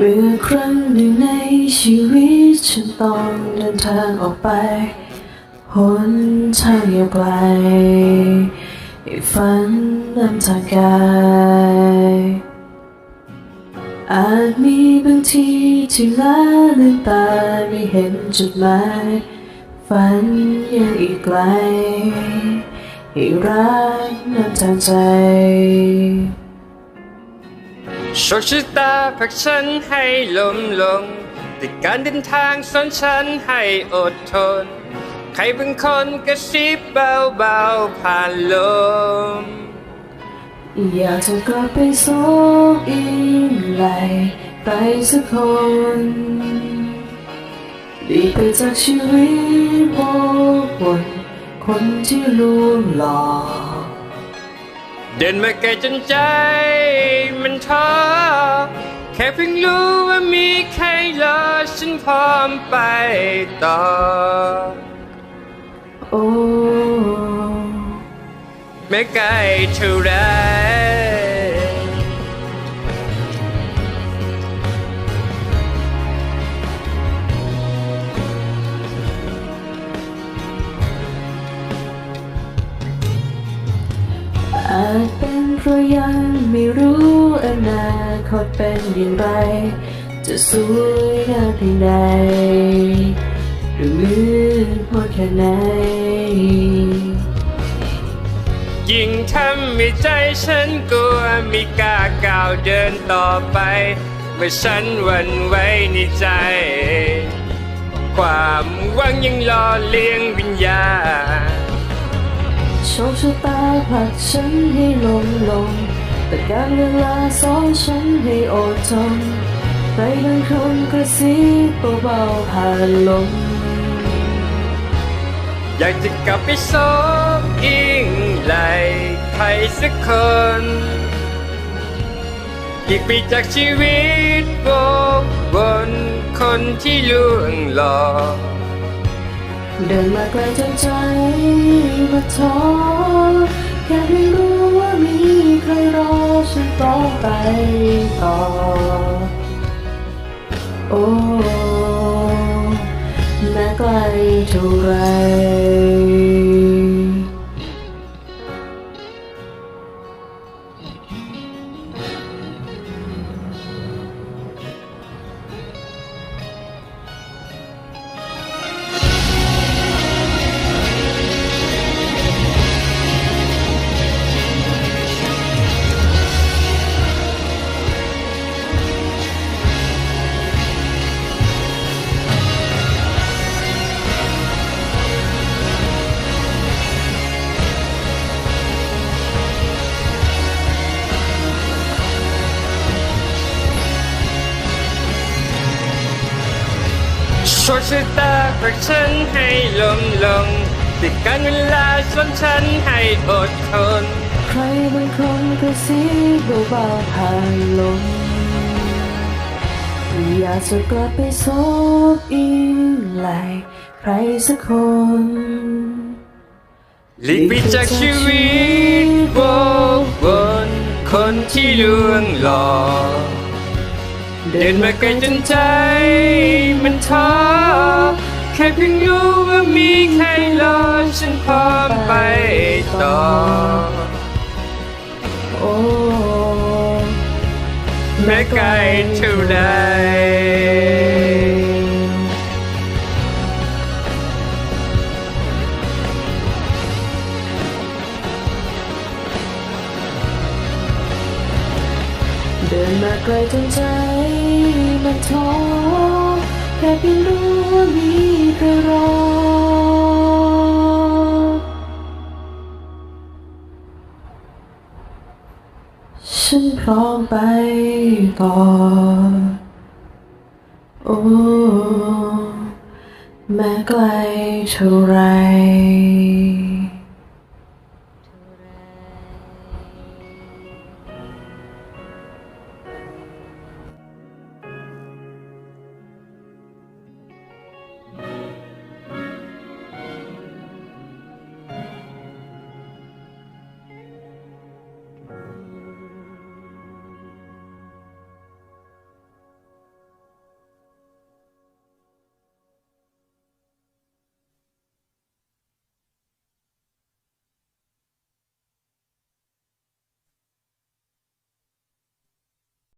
เมื่อครั้งหนึ่งในชีวิตฉันต้องเดินทางออกไปหนทางยาวไกลให้ฝันนำทางกายอาจมีบางทีที่ล้าลืมตาไม่เห็นจุดหมายฝันยังอีกไกลให้รักนำทางใจ โชคชะตาผลักฉันให้ล้มลง แต่การเดินทางสอนฉันให้อดทน ใครบางคนกระซิบเบาๆผ่านลม อยากจะกลับไปสบอิงไหลไปสักคนหลีไปจากชีวิตโบกวนคนที่ลวงหลอก เดินมาไกลจนใจมันท้อแค่เพิ่งรู้ว่ามีใครรอฉันพร้อมไปต่อ โอ้แม้ไกลเท่าไร อาจเป็นเพราะยังไม่รู้อนาคตเป็นอย่างไร จะสวยงามเพียงใดหรือมืดมนแค่ไหน ยิ่งทำให้ใจฉันกลัวไม่กล้าก้าวเดินต่อไป เมื่อฉันหวันไหวในใจ ความหวังยังหล่อเลี้ยงวิญญาณ โชคชะตาผลักฉันให้ลงลง แต่การเวลาสอนฉันให้อดทนใครบางคนกระซิบเบาๆผ่านลม อยากจะกลับไปซบอิงไหลใครสักคน อีกปีจากชีวิตโบกบนคนที่ลวงหลอก เดินมาไกลจนใจมาท้อแค่ไม่รู้ว่ามีใครรอฉันต้องไปต่อ โอ้แม้ไกลเท่าไร โชคชะตาผลักฉันให้ล้มลงแต่การเวลาสอนฉันให้อดทน ใครบางคนกระซิบเบาๆผ่านลมอยากจะกลับไปซบอิงไหลใครสักคนหลีกไปจากชีวิตโบกบนคนที่ลวงหลอก เดินมาไกลจนใจมันท้อแค่เพียงรู้ว่ามีใครรอฉันพร้อมไปต่อ โอ้แม้ไกลเท่าใด เดินมาไกลจนใจมันท้อแค่เพียงรู้ว่ามีใครรอ ฉันพร้อมไปต่อ โอ้ แม้ไกลเท่าไร